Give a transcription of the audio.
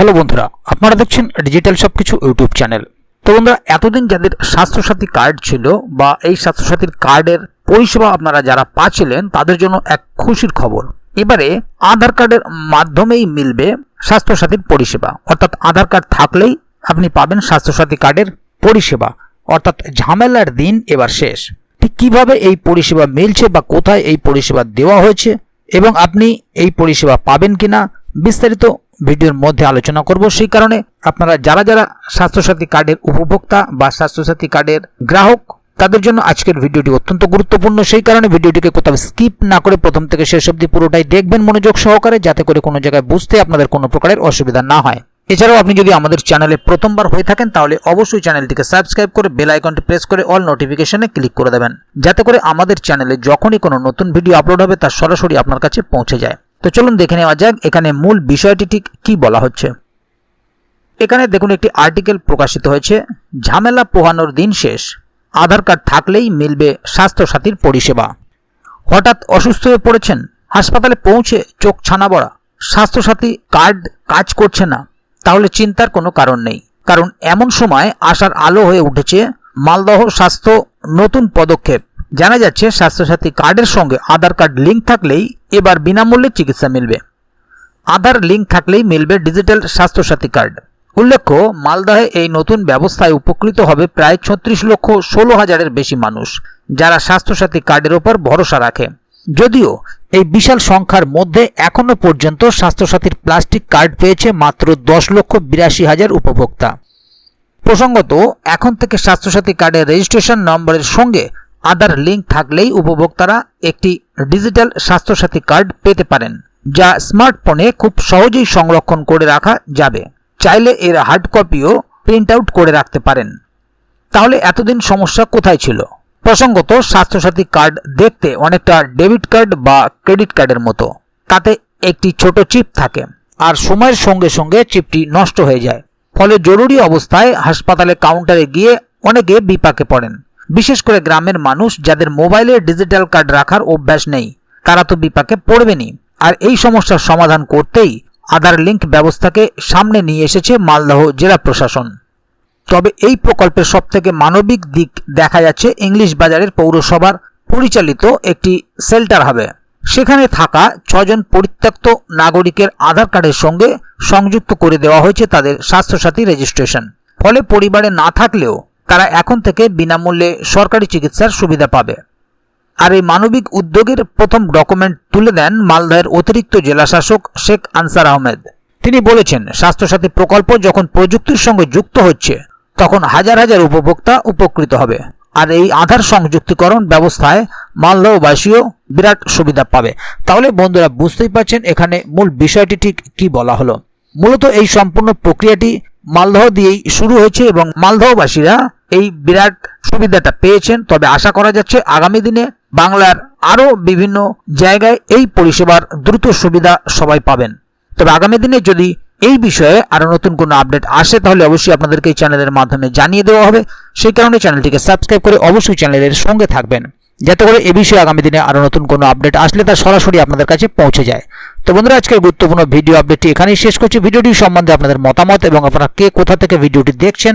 Hello বন্ধুরা, আপনারা দেখছেন ডিজিটাল সবকিছু ইউটিউব চ্যানেল। তো বন্ধুরা, এতদিন যাদের স্বাস্থ্যসাথী কার্ড ছিল বা এই স্বাস্থ্যসাথীর কার্ডের পরিষেবা আপনারা যারা পাচ্ছিলেন, তাদের জন্য এক খুশির খবর। এবারে আধার কার্ডের মাধ্যমেই মিলবে স্বাস্থ্যসাথীর পরিষেবা। অর্থাৎ আধার কার্ড থাকলেই আপনি পাবেন স্বাস্থ্যসাথী কার্ডের পরিষেবা। অর্থাৎ ঝামেলার দিন এবার শেষ। ঠিক কীভাবে এই পরিষেবা মিলছে বা কোথায় এই পরিষেবা দেওয়া হয়েছে এবং আপনি এই পরিষেবা পাবেন কিনা বিস্তারিত ভিডিওর মধ্যে আলোচনা করব। সেই কারণে আপনারা যারা যারা স্বাস্থ্যসাথী কার্ডের উপভোক্তা বা স্বাস্থ্যসাথী কার্ডের গ্রাহক, তাদের জন্য আজকের ভিডিওটি অত্যন্ত গুরুত্বপূর্ণ। সেই কারণে ভিডিওটিকে কোথাও স্কিপ না করে প্রথম থেকে শেষ অবধি পুরোটাই দেখবেন মনোযোগ সহকারে, যাতে করে কোনো জায়গায় বুঝতে আপনাদের কোনো প্রকারের অসুবিধা না হয়। এছাড়াও আপনি যদি আমাদের চ্যানেলে প্রথমবার হয়ে থাকেন, তাহলে অবশ্যই চ্যানেলটিকে সাবস্ক্রাইব করে বেল আইকনটি প্রেস করে অল নোটিফিকেশনে ক্লিক করে দেবেন। যাতে করে আমাদের চ্যানেলে যখনই কোনো নতুন ভিডিও আপলোড হবে, তা সরাসরি আপনার কাছে পৌঁছে যায়। তো চলুন দেখে নেওয়া যাক এখানে মূল বিষয়টি ঠিক কি বলা হচ্ছে। এখানে দেখুন একটি আর্টিকেল প্রকাশিত হয়েছে, ঝামেলা পোহানোর দিন শেষ। আধার কার্ড থাকলেই মিলবে স্বাস্থ্যসাথীর পরিষেবা। হঠাৎ অসুস্থ হয়ে পড়েছেন, হাসপাতালে পৌঁছে চোখ ছানা বড়া। স্বাস্থ্যসাথী কার্ড কাজ করছে না, তাহলে চিন্তার কোনো কারণ নেই। কারণ এমন সময় আশার আলো হয়ে উঠেছে, মালদহ স্বাস্থ্য নতুন পদক্ষেপ। জানা যাচ্ছে, স্বাস্থ্যসাথী কার্ডের সঙ্গে আধার কার্ড লিঙ্ক থাকলেই এবার বিনামূল্যে চিকিৎসা মিলবে। আধার লিঙ্ক থাকলেই মিলবে ডিজিটাল স্বাস্থ্যসাথী কার্ড। উল্লেখ্য মালদহে এই নতুন ব্যবস্থায় উপকৃত হবে প্রায় ছত্রিশ লক্ষ ষোলো হাজারের বেশি মানুষ, যারা স্বাস্থ্যসাথী কার্ডের ওপর ভরসা রাখে। যদিও, এই বিশাল সংখ্যার মধ্যে এখনও পর্যন্ত স্বাস্থ্যসাথীর প্লাস্টিক কার্ড পেয়েছে মাত্র দশ লক্ষ বিরাশি হাজার উপভোক্তা। প্রসঙ্গত, এখন থেকে স্বাস্থ্যসাথী কার্ডের রেজিস্ট্রেশন নম্বরের সঙ্গে আধার লিঙ্ক থাকলেই উপভোক্তারা একটি ডিজিটাল স্বাস্থ্যসাথী কার্ড পেতে পারেন, যা স্মার্টফোনে খুব সহজেই সংরক্ষণ করে রাখা যাবে। চাইলে এর হার্ড কপিও প্রিন্ট আউট করে রাখতে পারেন। তাহলে এতদিন সমস্যা কোথায় ছিল? প্রসঙ্গত, স্বাস্থ্যসাথী কার্ড দেখতে অনেকটা ডেবিট কার্ড বা ক্রেডিট কার্ডের মতো। তাতে একটি ছোট চিপ থাকে আর সময়ের সঙ্গে সঙ্গে চিপটি নষ্ট হয়ে যায়। ফলে জরুরি অবস্থায় হাসপাতালে কাউন্টারে গিয়ে অনেকে বিপাকে পড়েন। বিশেষ করে গ্রামের মানুষ যাদের মোবাইলে ডিজিটাল কার্ড রাখার অভ্যাস নেই, তারা তো বিপাকে পড়বেনই। আর এই সমস্যার সমাধান করতেই আধার লিঙ্ক ব্যবস্থাকে সামনে নিয়ে এসেছে মালদহ জেলা প্রশাসন। তবে এই প্রকল্পের সবথেকে মানবিক দিক দেখা যাচ্ছে ইংলিশ বাজারের পৌরসভার পরিচালিত একটি সেল্টার হবে। সেখানে থাকা ছজন পরিত্যক্ত নাগরিকের আধার কার্ডের সঙ্গে সংযুক্ত করে দেওয়া হয়েছে তাদের স্বাস্থ্যসাথী রেজিস্ট্রেশন। ফলে পরিবারে না থাকলেও তারা এখন থেকে বিনামূল্যে সরকারি চিকিৎসার সুবিধা পাবে। আর এই মানবিক উদ্যোগের প্রথম ডকুমেন্ট তুলে দেন মালদহের অতিরিক্ত জেলাশাসক শেখ আনসার আহমেদ। তিনি বলেছেন, স্বাস্থ্যসাথী প্রকল্প যখন প্রযুক্তির সঙ্গে যুক্ত হচ্ছে, তখন হাজার হাজার উপভোক্তা উপকৃত হবে। আর এই আধার সংযুক্তিকরণ ব্যবস্থায় মালদহবাসীও বিরাট সুবিধা পাবে। তাহলে বন্ধুরা বুঝতেই পারছেন এখানে মূল বিষয়টি ঠিক কি বলা হলো। মূলত এই সম্পূর্ণ প্রক্রিয়াটি মালদহ দিয়েই শুরু হয়েছে এবং মালদহবাসীরা এই বিরাট সুবিধাটা পেয়েছেন। তবে আশা করা যাচ্ছে আগামী দিনে বাংলার আরও বিভিন্ন জায়গায় এই পরিষেবার দ্রুত সুবিধা সবাই পাবেন। তবে আগামী দিনে যদি এই বিষয়ে আরও নতুন কোনো আপডেট আসে, তাহলে অবশ্যই আপনাদেরকে এই চ্যানেলের মাধ্যমে জানিয়ে দেওয়া হবে। সেই কারণে চ্যানেলটিকে সাবস্ক্রাইব করে অবশ্যই চ্যানেলের সঙ্গে থাকবেন। যাতে করে এ বিষয়ে আগামী দিনে আরও নতুন কোনো আপডেট আসলে তা সরাসরি আপনাদের কাছে পৌঁছে যায়। তো বন্ধুরা, আজকের গুরুত্বপূর্ণ ভিডিও আপডেটটি এখানেই শেষ করছি। ভিডিওটি সম্বন্ধে আপনাদের মতামত এবং আপনারা কে কোথা থেকে ভিডিওটি দেখছেন